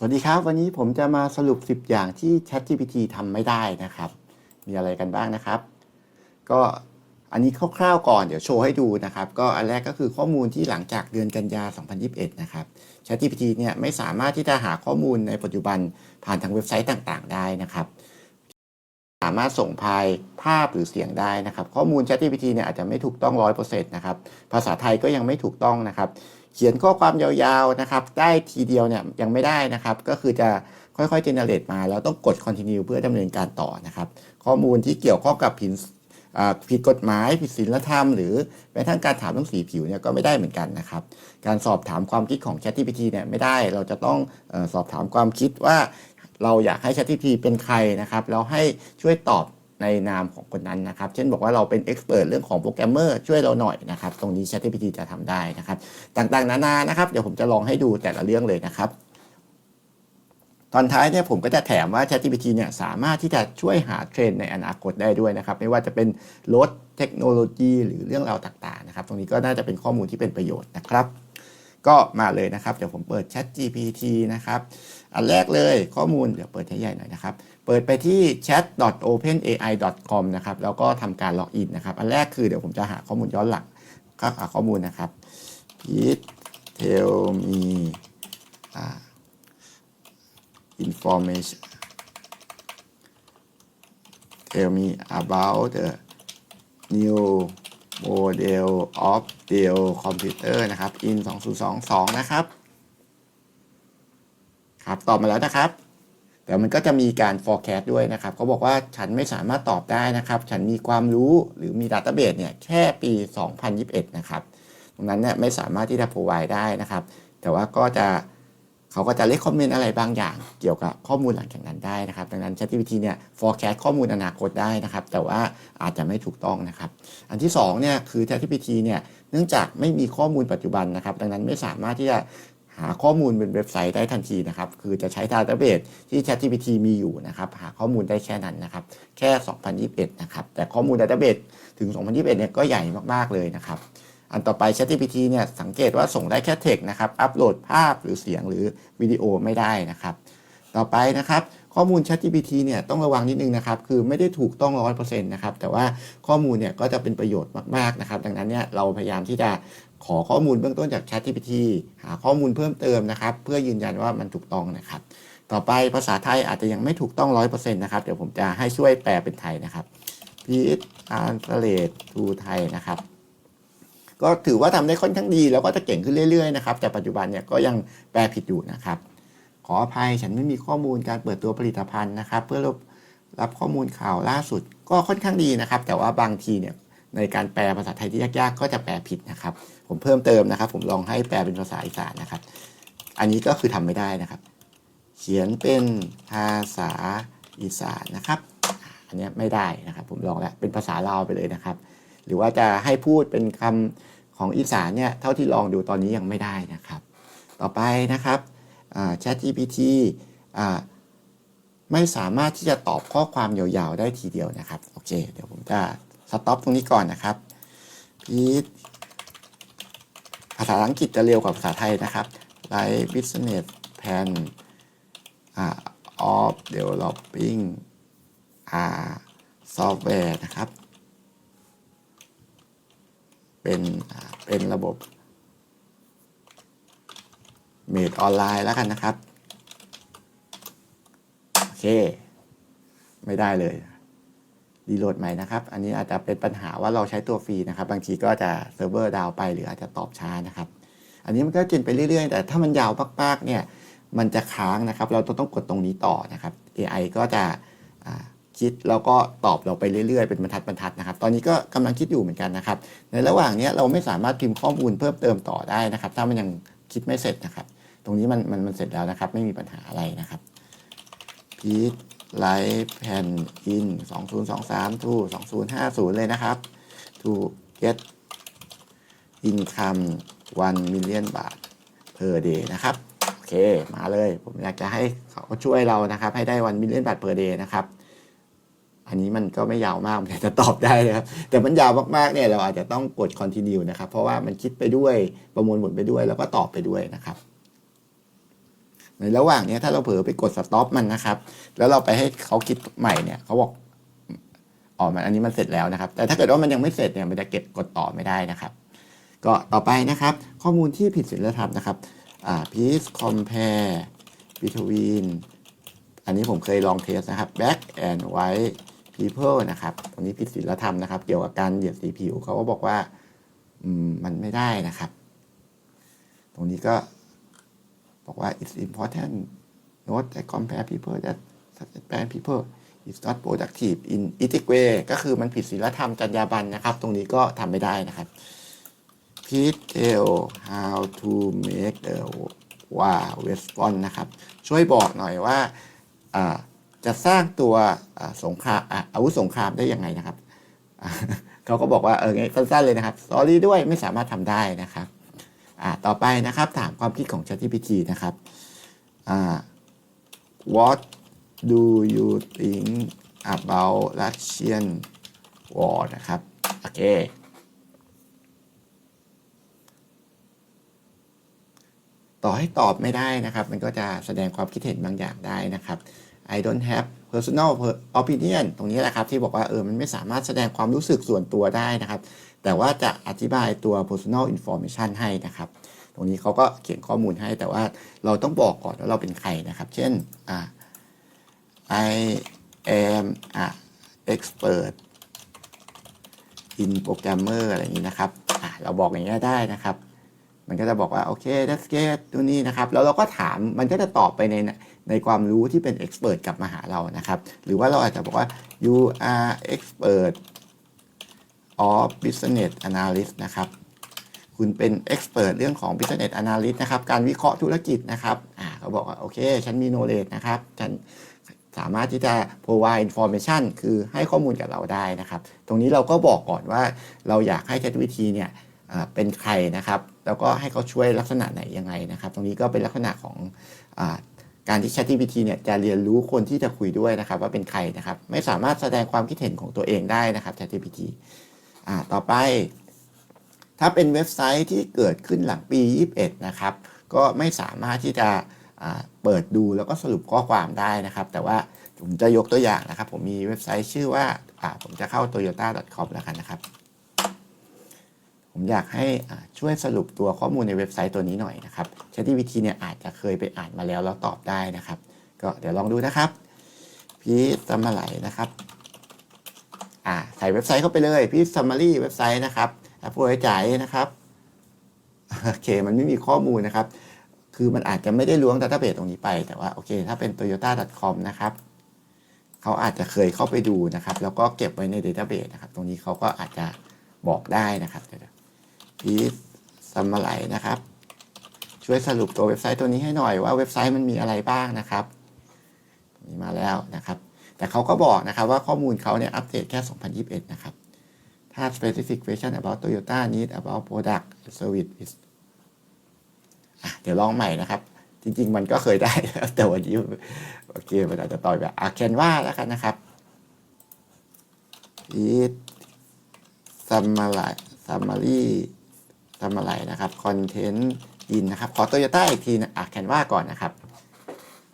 สวัสดีครับ วันนี้ผมจะมาสรุป 10 อย่างที่ ChatGPT ทำไม่ได้นะครับ มีอะไรกันบ้างนะครับ ก็อันนี้คร่าวๆก่อนเดี๋ยวโชว์ให้ดูนะครับ ก็อันแรกก็คือข้อมูลที่หลังจากเดือนกันยา 2021 นะครับ ChatGPT เนี่ยไม่สามารถที่จะหาข้อมูลในปัจจุบันผ่านทางเว็บไซต์ต่างๆ ได้นะครับ สามารถส่งไฟล์ภาพหรือเสียงได้นะครับ ข้อมูล ChatGPT เนี่ยอาจจะไม่ถูกต้อง 100%นะครับภาษาไทยก็ยังไม่ถูกต้องนะครับ เขียนข้อความยาวๆนะครับได้ทีเดียวเนี่ยยังไม่ได้นะครับ ก็คือจะค่อยๆ generate มา แล้วต้องกด continue เพื่อดำเนินการต่อนะครับ ข้อมูลที่เกี่ยวข้องกับผิดผิดกฎหมาย ผิดศีลธรรม หรือแม้กระทั่งการถามเรื่องสีผิวเนี่ยก็ไม่ได้เหมือนกันนะครับ การสอบถามความคิดของ ChatGPT เนี่ยไม่ได้ เราจะต้องอสอบถามความคิดว่าเราอยากให้ ChatGPT เป็นใครนะครับแล้วให้ช่วยตอบ ในนามของคนนั้นนะครับ เช่นบอกว่าเราเป็นเอ็กซ์เพรสเรื่องของโปรแกรมเมอร์ช่วยเราหน่อยนะครับ ตรงนี้ ChatGPT จะทำได้นะครับ ต่างๆ นานานะครับ เดี๋ยวผมจะลองให้ดูแต่ละเรื่องเลยนะครับ ตอนท้ายเนี่ยผมก็จะแถมว่า ChatGPT เนี่ยสามารถที่จะช่วยหาเทรนด์ในอนาคตได้ด้วยนะครับ ไม่ว่าจะเป็นรถเทคโนโลยีหรือเรื่องราวต่างๆนะครับ ตรงนี้ก็น่าจะเป็นข้อมูลที่เป็นประโยชน์นะครับ ก็มาเลยนะครับ เดี๋ยวผมเปิด ChatGPT นะครับ อันแรกเลยข้อมูลเดี๋ยวเปิดให้ใหญ่หน่อยนะครับ เปิดไปที่ chat.openai.com นะครับแล้วก็ทำการล็อกอินนะครับ อันแรกคือเดี๋ยวผมจะหาข้อมูลย้อนหลังก็หาข้อมูลนะครับ please tell me information tell me about the new model of Dell computer นะครับ in 2022 นะครับ ครับ ตอบมาแล้วนะครับ แต่มันก็จะมีการ forecast ด้วยนะครับเขาบอกว่าฉันไม่สามารถตอบได้นะครับ ฉันมีความรู้หรือมี database เนี่ยแค่ปี 2021 นะครับ ตรงนั้นเนี่ยไม่สามารถที่จะ provide ได้นะครับ แต่ว่าก็จะเขาก็จะเล c คอมเมนต์อะไรบางอย่าง เกี่ยวกับข้อมูลหลังจากนั้นได้นะครับ ดังนั้น ChatGPT เนี่ย forecast ข้อมูลอนาคตได้นะครับ แต่ว่าอาจจะไม่ถูกต้องนะครับ อันที่2เนี่ยคือ ChatGPT เนี่ยเนื่องจากไม่มีข้อมูลปัจจุบันนะครับ ดังนั้นไม่สามารถที่จะ หาข้อมูลบนเว็บไซต์ได้ทันทีนะครับ คือจะใช้ database ที่ ChatGPT มีอยู่นะครับ หาข้อมูลได้แค่นั้นนะครับ แค่ 2021 นะครับ แต่ข้อมูล database ถึง 2021 เนี่ยก็ใหญ่มาก ๆ เลยนะครับ อันต่อไป ChatGPT เนี่ยสังเกตว่าส่งได้แค่เทคนะครับ อัปโหลดภาพหรือเสียงหรือวิดีโอไม่ได้นะครับ ต่อไปนะครับข้อมูล ChatGPT เนี่ยต้องระวังนิดนึงนะครับ คือไม่ได้ถูกต้อง100%นะครับ แต่ว่าข้อมูลเนี่ยก็จะเป็นประโยชน์มากๆนะครับ ดังนั้นเนี่ยเราพยายามที่จะ ขอข้อมูลเบื้องต้นจาก ChatGPT หาข้อมูลเพิ่มเติมนะครับ เพื่อยืนยันว่ามันถูกต้องนะครับ ต่อไปภาษาไทยอาจจะยังไม่ถูกต้อง 100%นะครับ เดี๋ยวผมจะให้ช่วยแปลเป็นไทยนะครับ Please translate to Thai นะครับ ก็ถือว่าทำได้ค่อนข้างดี แล้วก็จะเก่งขึ้นเรื่อยๆนะครับ แต่ปัจจุบันเนี่ยก็ยังแปลผิดอยู่นะครับ ขออภัยฉันไม่มีข้อมูลการเปิดตัวผลิตภัณฑ์นะครับ เพื่อรับรับข้อมูลข่าวล่าสุดก็ค่อนข้างดีนะครับ แต่ว่าบางทีเนี่ยในการแปลภาษาไทยที่ยากๆ ก็จะแปลผิดนะครับ ผมเพิ่มเติมนะครับ ผมลองให้แปลเป็นภาษาอีสานนะครับ อันนี้ก็คือทำไม่ได้นะครับ เขียนเป็นภาษาอีสานนะครับ อันนี้ไม่ได้นะครับ ผมลองแล้วเป็นภาษาลาวไปเลยนะครับ หรือว่าจะให้พูดเป็นคำของอีสานเนี่ยเท่าที่ลองดูตอนนี้ยังไม่ได้นะครับ ต่อไปนะครับ ChatGPT ไม่สามารถที่จะตอบข้อความยาวๆได้ทีเดียวนะครับ โอเค เดี๋ยวผมจะสต็อปตรงนี้ก่อนนะครับ Please ภาษาอังกฤษจะเร็วกว่าภาษาไทยนะครับ Like business plan อ่า of developing อ่า software นะครับ เป็นเป็นระบบ เมดออนไลน์แล้วกันนะครับ โอเค ไม่ได้เลย รีโหลดใหม่นะครับ อันนี้อาจจะเป็นปัญหาว่าเราใช้ตัวฟรีนะครับ บางทีก็จะเซิร์ฟเวอร์ดาวไปหรืออาจจะตอบช้านะครับ อันนี้มันก็กินไปเรื่อยๆ แต่ถ้ามันยาวมากๆเนี่ยมันจะค้างนะครับ เราต้องกดตรงนี้ต่อนะครับ AI ก็จะคิดแล้วก็ตอบเราไปเรื่อยๆ เป็นบรรทัดบรรทัดนะครับ ตอนนี้ก็กำลังคิดอยู่เหมือนกันนะครับ ในระหว่างนี้เราไม่สามารถพิมพ์ข้อมูลเพิ่มเติมต่อได้นะครับ ถ้ามันยังคิดไม่เสร็จนะครับ ตรงนี้มันมันมันเสร็จแล้วนะครับ ไม่มีปัญหาอะไรนะครับพีท ไลท์แผ่นอิน2023 to 2050เลยนะครับ to get income 1 million บาท per day นะครับ โอเค มาเลย ผมอยากจะให้เขาช่วยเรานะครับ ให้ได้วันมิลเลียนบาท per day นะครับ อันนี้มันก็ไม่ยาวมากมันจะตอบได้นะครับ แต่มันยาวมากๆเนี่ยเราอาจจะต้องกด continue นะครับ เพราะว่ามันคิดไปด้วยประมวลผลไปด้วยแล้วก็ตอบไปด้วยนะครับ ในระหว่างนี้ถ้าเราเผลอไปกดสต็อปมันนะครับ แล้วเราไปให้เขาคิดใหม่เนี่ยเขาบอกอ๋อมันอันนี้มันเสร็จแล้วนะครับ แต่ถ้าเกิดว่ามันยังไม่เสร็จเนี่ยมันจะเก็บกดต่อไม่ได้นะครับ ก็ต่อไปนะครับ ข้อมูลที่ผิดศีลธรรมนะครับอ่า please compare between อันนี้ผมเคยลองเทสนะครับ black and white people นะครับ ตรงนี้ผิดศีลธรรมนะครับ เกี่ยวกับการเหยียดสีผิวเขาก็บอกว่าอืมมันไม่ได้นะครับ ตรงนี้ก็ บอกว่า it's important note that compare people that bad people is not productive in ethic way ก็คือมันผิดศีลธรรมจรรยาบรรณนะครับ ตรงนี้ก็ทำไม่ได้นะครับ please tell how to make the war response นะครับ ช่วยบอกหน่อยว่าจะสร้างตัวอาสงครามออาวุธสงครามได้ยังไงนะครับ เขาก็บอกว่าเออไงสั้นๆเลยนะครับ sorry ด้วยไม่สามารถทำได้นะครับ ต่อไปนะครับถามความคิดของ ChatGPT นะครับ what do you think about Russian war นะครับ โอเค ต่อให้ตอบไม่ได้นะครับ มันก็จะแสดงความคิดเห็นบางอย่างได้นะครับ I don't have personal opinion ตรงนี้แหละครับ ที่บอกว่าเออมันไม่สามารถแสดงความรู้สึกส่วนตัวได้นะครับ แต่ว่าจะอธิบายตัว personal information ให้นะครับ ตรงนี้เขาก็เขียนข้อมูลให้ แต่ว่าเราต้องบอกก่อนว่าเราเป็นใครนะครับ เช่น I am a expert in programmer อะไรอย่างนี้นะครับเราบอกอย่างนี้ยได้นะครับ มันก็จะบอกว่า โอเค that's great ตัวนี้นะครับ แล้วเราก็ถาม มันก็จะตอบไปในในความรู้ที่เป็น expert กลับมาหาเรานะครับ หรือว่าเราอาจจะบอกว่า you are expert of business analyst นะครับ คุณเป็น expert เรื่องของ business analyst นะครับ การวิเคราะห์ธุรกิจนะครับอ่าเขาบอกว่า โอเค ฉันมี knowledge นะครับ ฉันสามารถที่จะ provide information คือให้ข้อมูลกับเราได้นะครับ ตรงนี้เราก็บอกก่อนว่าเราอยากให้ ChatGPT เนี่ยเป็นใครนะครับ แล้วก็ให้เขาช่วยลักษณะไหนยังไงนะครับ ตรงนี้ก็เป็นลักษณะของอการที่ ChatGPT เนี่ยจะเรียนรู้คนที่จะคุยด้วยนะครับ ว่าเป็นใครนะครับ ไม่สามารถแสดงความคิดเห็นของตัวเองได้นะครับ ChatGPT อ่าต่อไป ถ้าเป็นเว็บไซต์ที่เกิดขึ้นหลังปี 21 นะครับ ก็ไม่สามารถที่จะเปิดดูแล้วก็สรุปข้อความได้นะครับ แต่ว่าผมจะยกตัวอย่างนะครับ ผมมีเว็บไซต์ชื่อว่าผมจะเข้า toyota.com แล้วกันนะครับ ผมอยากให้ช่วยสรุปตัวข้อมูลในเว็บไซต์ตัวนี้หน่อยนะครับ ChatGPT เนี่ยอาจจะเคยไปอ่านมาแล้วแล้วตอบได้นะครับ ก็เดี๋ยวลองดูนะครับ พีซัมมาไหลนะครับ อ่าใส่เว็บไซต์เข้าไปเลยพี่ซัมมารีเว็บไซต์นะครับแอปผู้ใช้จ่ายนะครับโอเคมันไม่มีข้อมูลนะครับ คือมันอาจจะไม่ได้ล้วงดัตเตอร์เบสตรงนี้ไป แต่ว่าโอเค ถ้าเป็น toyota.com นะครับเขาอาจจะเคยเข้าไปดูนะครับ แล้วก็เก็บไว้ในดัตเตอร์เบสนะครับ ตรงนี้เขาก็อาจจะบอกได้นะครับเดี๋ยวพีซัมมาไหลนะครับช่วยสรุปตัวเว็บไซต์ตัวนี้ให้หน่อยว่าเว็บไซต์มันมีอะไรบ้างนะครับนี่มาแล้วนะครับ แต่เขาก็บอกนะครับว่าข้อมูลเขาเนี่ยอัปเดตแค่ 2021 นะครับ ถ้า specific question about Toyota need about product service is อะเดี๋ยวลองใหม่นะครับ จริง ๆ มันก็เคยได้ แต่วันนี้โอเคมันอาจจะต่อยแบบอะเคนว่าแล้วกันนะครับ it summary summary summary นะครับ content in นะครับ ขอ Toyota อีกทีนะอะแคนวาก่อนนะครับ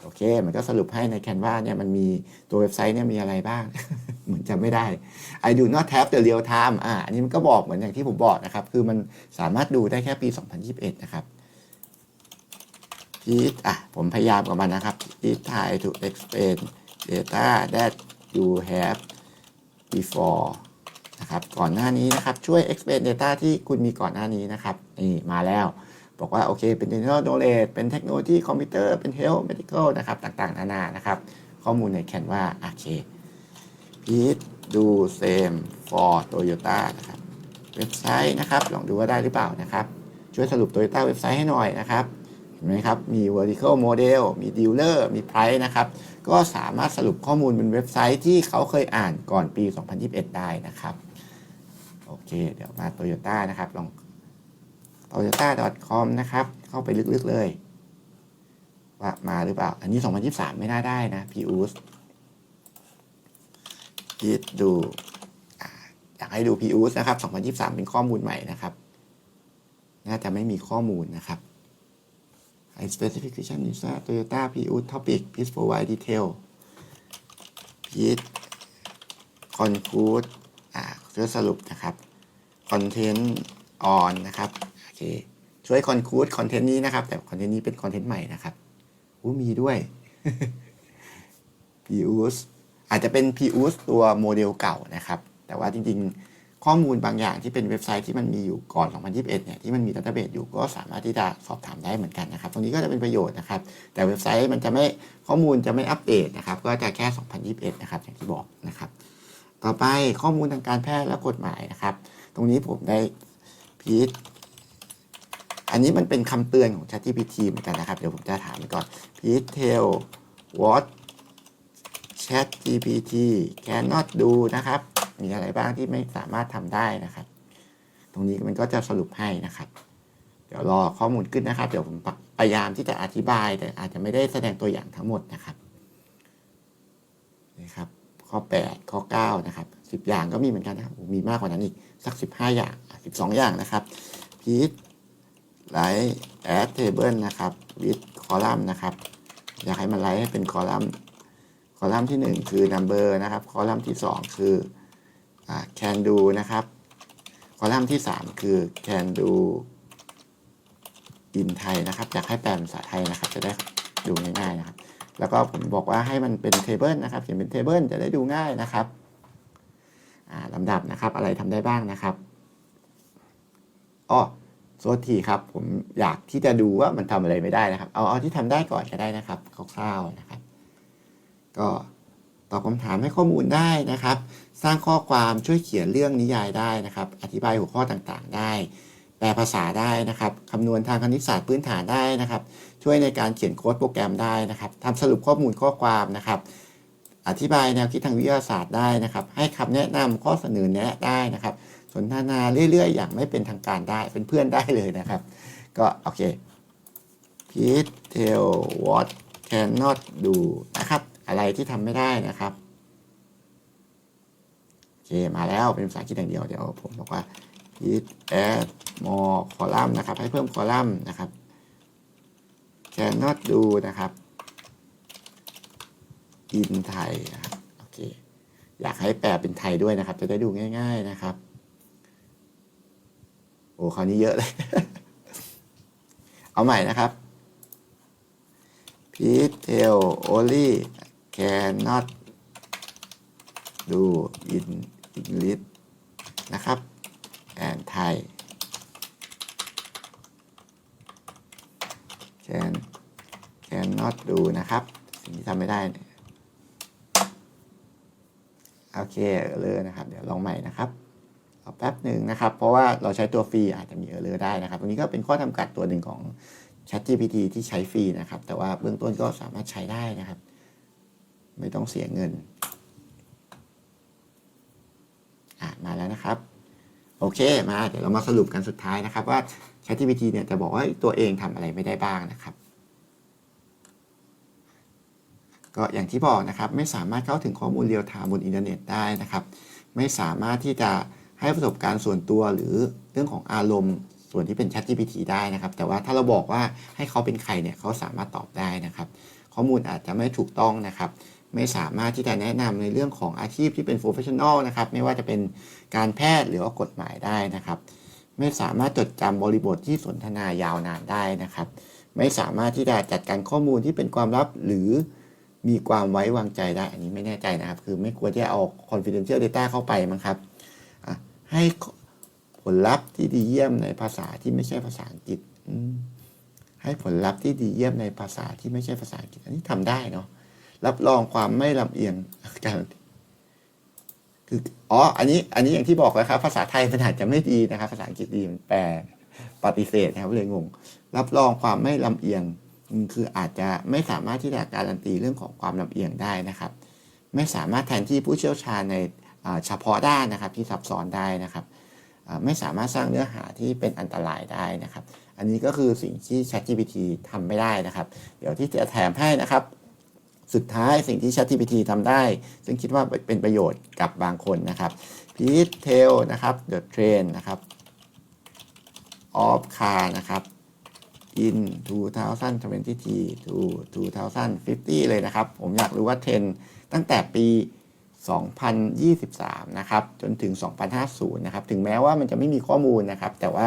โอเค มันก็สรุปให้ในแคนวาเนี่ยมันมีตัวเว็บไซต์เนี่ยมีอะไรบ้าง เหมือนจะไม่ได้ I do not have the real time อ่าอันนี้มันก็บอกเหมือนอย่างที่ผมบอกนะครับ คือมันสามารถดูได้แค่ปี 2021 นะครับ Please อะ ผมพยายามกับมันนะครับ Please try to explain data that you have before นะครับ ก่อนหน้านี้นะครับ ช่วย explain data ที่คุณมีก่อนหน้านี้นะครับ นี่ มาแล้ว บอกว่าโอเคเป็น general knowledge เป็นเทคโนโลยีคอมพิวเตอร์เป็น health medical นะครับต่างๆ นานานะครับ ข้อมูลในแคนวาโอเค please do same for Toyota นะครับเว็บไซต์นะครับ ลองดูว่าได้หรือเปล่านะครับ ช่วยสรุป Toyota เว็บไซต์ให้หน่อยนะครับเห็นไหมครับ มี vertical model มี dealer มี price นะครับ ก็สามารถสรุปข้อมูลบนเว็บไซต์ที่เขาเคยอ่านก่อนปี 2021 ได้นะครับ โอเค เดี๋ยวมา Toyota นะครับ ลอง toyota.com นะครับ เข้าไปลึกๆเลย ว่ามาหรือเปล่า อันนี้ 2023 ไม่น่าได้นะพีอูสพีดูอ่าอยากให้ดูพีอูสนะครับ 2023 เป็นข้อมูลใหม่นะครับ น่าจะไม่มีข้อมูลนะครับ I specification is a Toyota Prius topic please provide detail please conclude อ่าช่วยสรุปนะครับ content on นะครับ เคช่วย conclude คอนเทนต์นี้นะครับ แต่คอนเทนต์นี้เป็นคอนเทนต์ใหม่นะครับอู้มีด้วย p u s อาจจะเป็น p u s ตัวโมเดลเก่านะครับ แต่ว่าจริงๆ ข้อมูลบางอย่างที่เป็นเว็บไซต์ที่มันมีอยู่ก่อน 2021 เนี่ยที่มันมีดัตเตอร์เบสอยู่ก็สามารถที่จะสอบถามได้เหมือนกันนะครับ ตรงนี้ก็จะเป็นประโยชน์นะครับ แต่เว็บไซต์มันจะไม่ข้อมูลจะไม่อัปเดตนะครับ ก็จะแค่ 2021 นะครับ อย่างที่บอกนะครับ ต่อไปข้อมูลทางการแพทย์และกฎหมายนะครับ ตรงนี้ผมได้พีท อันนี้มันเป็นคำเตือนของ ChatGPT เหมือนกันนะครับ เดี๋ยวผมจะถามก่อน please tell what ChatGPT cannot do นะครับ มีอะไรบ้างที่ไม่สามารถทำได้นะครับ ตรงนี้มันก็จะสรุปให้นะครับ เดี๋ยวรอข้อมูลขึ้นนะครับ เดี๋ยวผมพยายามที่จะอธิบาย แต่อาจจะไม่ได้แสดงตัวอย่างทั้งหมดนะครับนี่ครับ ข้อ 8 ข้อ 9 นะครับ 10 อย่างก็มีเหมือนกันนะครับ มีมากกว่านั้นอีกสัก 15 อย่าง 12 อย่างนะครับ please write add table นะครับ with column นะครับ อยากให้มันไลท์ให้เป็นคอลัมน์ คอลัมน์ที่ 1 คือ number นะครับ คอลัมน์ที่ 2 คืออ can do นะครับ คอลัมน์ที่ 3 คือ can do in ไทยนะครับ อยากให้แปลเป็นภาษาไทยนะครับ จะได้ดูง่ายๆนะครับ แล้วก็ผมบอกว่าให้มันเป็น table นะครับเขียนเป็น table จะได้ดูง่ายนะครับลำดับนะครับ อะไรทำได้บ้างนะครับอ้อ โทษทีครับ ผมอยากที่จะดูว่ามันทำอะไรไม่ได้นะครับ เอาเอาที่ทำได้ก่อนก็ได้นะครับคร่าวๆนะครับ ก็ตอบคำถามให้ข้อมูลได้นะครับ สร้างข้อความช่วยเขียนเรื่องนิยายได้นะครับ อธิบายหัวข้อต่างๆ ได้ แปลภาษาได้นะครับคำนวณทางคณิตศาสตร์พื้นฐานได้นะครับ ช่วยในการเขียนโค้ดโปรแกรมได้นะครับทำสรุปข้อมูลข้อความนะครับ อธิบายแนวคิดทางวิทยาศาสตร์ได้นะครับ ให้คำแนะนำข้อเสนอแนะได้นะครับ สนทนาเรื่อยๆ อย่างไม่เป็นทางการได้เป็นเพื่อนได้เลยนะครับ ก็โอเค please tell what cannot do นะครับ อะไรที่ทำไม่ได้นะครับโอเคมาแล้วเป็นภาษาอังกฤษอย่างเดียวเดี๋ยวผมบอกว่า please add more column นะครับ ให้เพิ่มคอลัมน์นะครับ cannot do นะครับ in ไทยนะครับโอเคอยากให้แปลเป็นไทยด้วยนะครับ จะได้ดูง่าย ๆนะครับ โอ้คราวนี้เยอะเลย เอาใหม่นะครับ Peter only cannot do in English นะครับ and Thai can cannot do นะครับ สิ่งที่ทำไม่ได้ โอเค เลยนะครับ เดี๋ยวลองใหม่นะครับ รอแป๊บหนึ่งนะครับ เพราะว่าเราใช้ตัวฟรีอาจจะมีเออร์เลอร์ได้นะครับตรงนี้ก็เป็นข้อจำกัดตัวหนึ่งของ ChatGPT ที่ใช้ฟรีนะครับ แต่ว่าเบื้องต้นก็สามารถใช้ได้นะครับ ไม่ต้องเสียเงินมาแล้วนะครับ โอเคมาเดี๋ยวเรามาสรุปกันสุดท้ายนะครับ ว่า ChatGPT เนี่ยจะบอกว่าตัวเองทำอะไรไม่ได้บ้างนะครับก็อย่างที่บอกนะครับไม่สามารถเข้าถึงข้อมูลเรียลไทม์บนอินเทอร์เน็ตได้นะครับ ไม่สามารถที่จะ ให้ประสบการณ์ส่วนตัวหรือเรื่องของอารมณ์ส่วนที่เป็น ChatGPT ได้นะครับ แต่ว่าถ้าเราบอกว่าให้เขาเป็นใครเนี่ยเขาสามารถตอบได้นะครับ ข้อมูลอาจจะไม่ถูกต้องนะครับ ไม่สามารถที่จะแนะนำในเรื่องของอาชีพที่เป็น professional นะครับ ไม่ว่าจะเป็นการแพทย์หรือว่ากฎหมายได้นะครับ ไม่สามารถจดจำบริบทที่สนทนายาวนานได้นะครับ ไม่สามารถที่จะจัดการข้อมูลที่เป็นความลับหรือมีความไว้วางใจได้ อันนี้ไม่แน่ใจนะครับ คือไม่ควรที่จะเอา confidential data เข้าไปมั้งครับ ให้ผลลัพธ์ที่ดีเยี่ยมในภาษาที่ไม่ใช่ภาษาอังกฤษให้ผลลัพธ์ที่ดีเยี่ยมในภาษาที่ไม่ใช่ภาษาอังกฤษ อันนี้ทำได้เนาะรับรองความไม่ลำเอียงการคืออ๋ออันนี้อันนี้อย่างที่บอกแล้วครับ ภาษาไทยมันอาจจะไม่ดีนะครับ ภาษาอังกฤษดีมันแปลปฏิเสธนะครับเลยงง รับรองความไม่ลำเอียงคืออาจจะไม่สามารถที่จะการันตีเรื่องของความลำเอียงได้นะครับ ไม่สามารถแทนที่ผู้เชี่ยวชาญใน เฉพาะด้านนะครับที่ซับซ้อนได้นะครับไม่สามารถสร้างเนื้อหาที่เป็นอันตรายได้นะครับ อันนี้ก็คือสิ่งที่ ChatGPT ทำไม่ได้นะครับ เดี๋ยวที่จะแถมให้นะครับ สุดท้ายสิ่งที่ ChatGPT ทำได้ ซึ่งคิดว่าเป็นประโยชน์กับบางคนนะครับ please tell นะครับ the train นะครับ of car นะครับ in 2023 to 2050 เลยนะครับ ผมอยากรู้ว่าเทรนตั้งแต่ปี 2023 นะครับ จนถึง 2050 นะครับ ถึงแม้ว่ามันจะไม่มีข้อมูลนะครับ แต่ว่า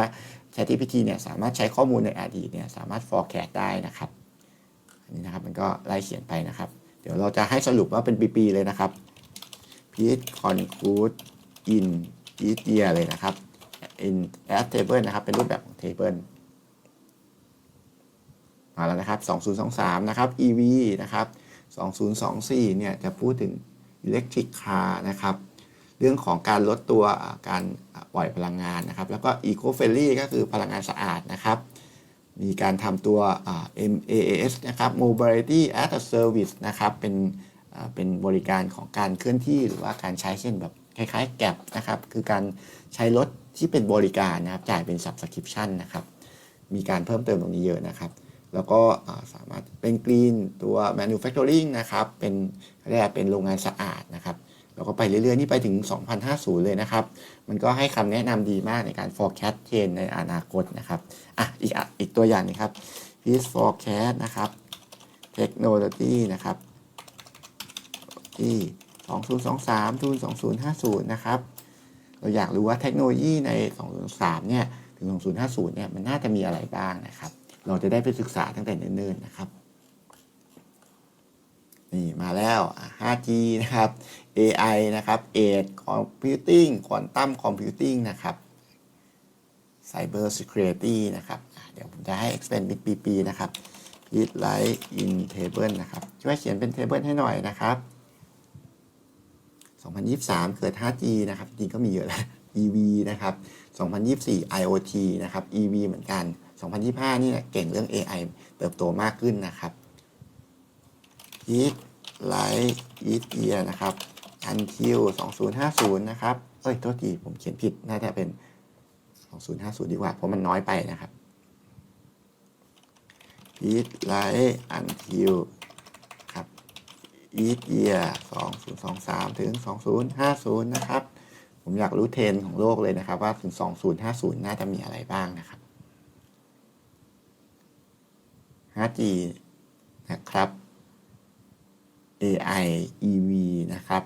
ChatGPT เนี่ยสามารถใช้ข้อมูลในอดีตเนี่ยสามารถ forecast ได้นะครับอันนี้นะครับมันก็ไล่เขียนไปนะครับ เดี๋ยวเราจะให้สรุปว่าเป็นปีๆเลยนะครับ Please conclude in each year เลยนะครับ in as table นะครับ เป็นรูปแบบของ table มาแล้วนะครับ 2023 นะครับ EV นะครับ 2024 เนี่ยจะพูดถึง electric car นะครับ เรื่องของการลดตัวการปล่อยพลังงานนะครับ แล้วก็ eco friendly ก็คือพลังงานสะอาดนะครับ มีการทำตัว MAAS นะครับ Mobility as a Service นะครับ เป็นเป็นบริการของการเคลื่อนที่หรือว่าการใช้เช่นแบบคล้ายๆแกร็บนะครับ คือการใช้รถที่เป็นบริการนะครับ จ่ายเป็น subscription นะครับ มีการเพิ่มเติมตรงนี้เยอะนะครับ แล้วก็สามารถเป็นกรีนตัว manufacturing นะครับ เป็นเรียกว่เป็นโรงงานสะอาด ก็ไปเรื่อยๆ นี่ไปถึง 2050 เลยนะครับ มันก็ให้คำแนะนำดีมากในการ forecast trend ในอนาคตนะครับ อะ อีกอ,อีกตัวอย่างนึงครับ please forecast นะครับ technology นะครับที่2023ทุน2050 นะครับ เราอยากรู้ว่าเทคโนโลยีใน 2023 เนี่ย ถึง 2050 เนี่ย มันน่าจะมีอะไรบ้างนะครับ เราจะได้ไปศึกษาตั้งแต่เนิ่นๆ นะครับ นี่มาแล้ว 5G นะครับ AI นะครับ Edge Computing Quantum Computing นะครับ Cyber Security นะครับ เดี๋ยวผมจะให้ explain เป็นปีๆนะครับ Read Write in table นะครับ ช่วยเขียนเป็น table ให้หน่อยนะครับ 2023 เกิด 5G นะครับ จริงก็มีเยอะแล้ว EV นะครับ 2024 IoT นะครับ EV เหมือนกัน 2025 นี่เก่งเรื่อง AI เติบโตมากขึ้นนะครับ Eat Like Eat Year นะครับ Until 2050 นะครับ เอ้ย โทษทีผมเขียนผิด น่าจะเป็น 2050 ดีกว่า เพราะมันน้อยไปนะครับ Eat Like Until ครับ Eat Year 2023 ถึง 2050 นะครับ ผมอยากรู้เทรนของโลกเลยนะครับว่าถึง 2050 น่าจะมีอะไรบ้างนะครับ 5G นะครับ AI EV นะครับ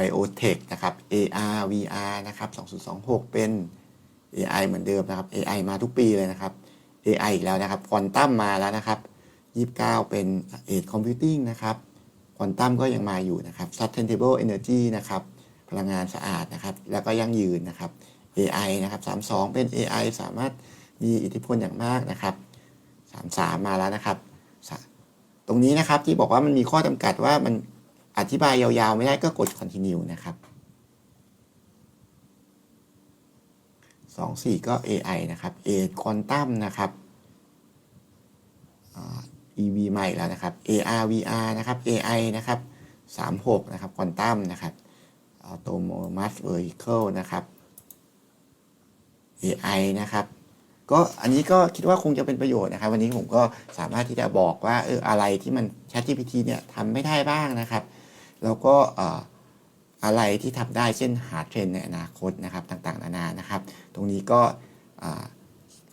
Biotech นะครับ AR VR นะครับ2026 เป็น AI เหมือนเดิมนะครับ AI มาทุกปีเลยนะครับ AI อีกแล้วนะครับควอนตัมมาแล้วนะครับ 29 เป็น Edge Computing นะครับควอนตัมก็ยังมาอยู่นะครับ Sustainable Energy นะครับพลังงานสะอาดนะครับ แล้วก็ยั่งยืนนะครับ AI นะครับ32 เป็น AI สามารถมีอิทธิพลอย่างมากนะครับ 33 มาแล้วนะครับ ตรงนี้นะครับที่บอกว่ามันมีข้อจำกัดว่ามัน อธิบายยาวๆ ไม่ได้ก็กด continue นะครับ 24 ก็ AI นะครับ Edge Quantum นะครับ EV ใหม่แล้วนะครับ AR VR นะครับ AI นะครับ 36 นะครับ Quantum นะครับ Autonomous Vehicle นะครับ AI นะครับก็อันนี้ก็คิดว่าคงจะเป็นประโยชน์นะครับ วันนี้ผมก็สามารถที่จะบอกว่าเอออะไรที่มัน ChatGPT เนี่ยทำไม่ได้บ้างนะครับ แล้วก็อะไรที่ทำได้เช่นหาเทรนในอนาคตนะครับต่างๆ นานานะครับ ตรงนี้ก็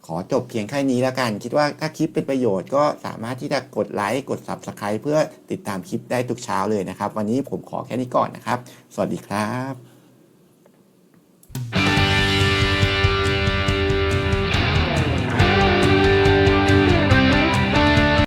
ขอจบเพียงแค่นี้แล้วกัน คิดว่าถ้าคลิปเป็นประโยชน์ก็สามารถที่จะกดไลค์กด Subscribe เพื่อติดตามคลิปได้ทุกเช้าเลยนะครับ วันนี้ผมขอแค่นี้ก่อนนะครับ สวัสดีครับ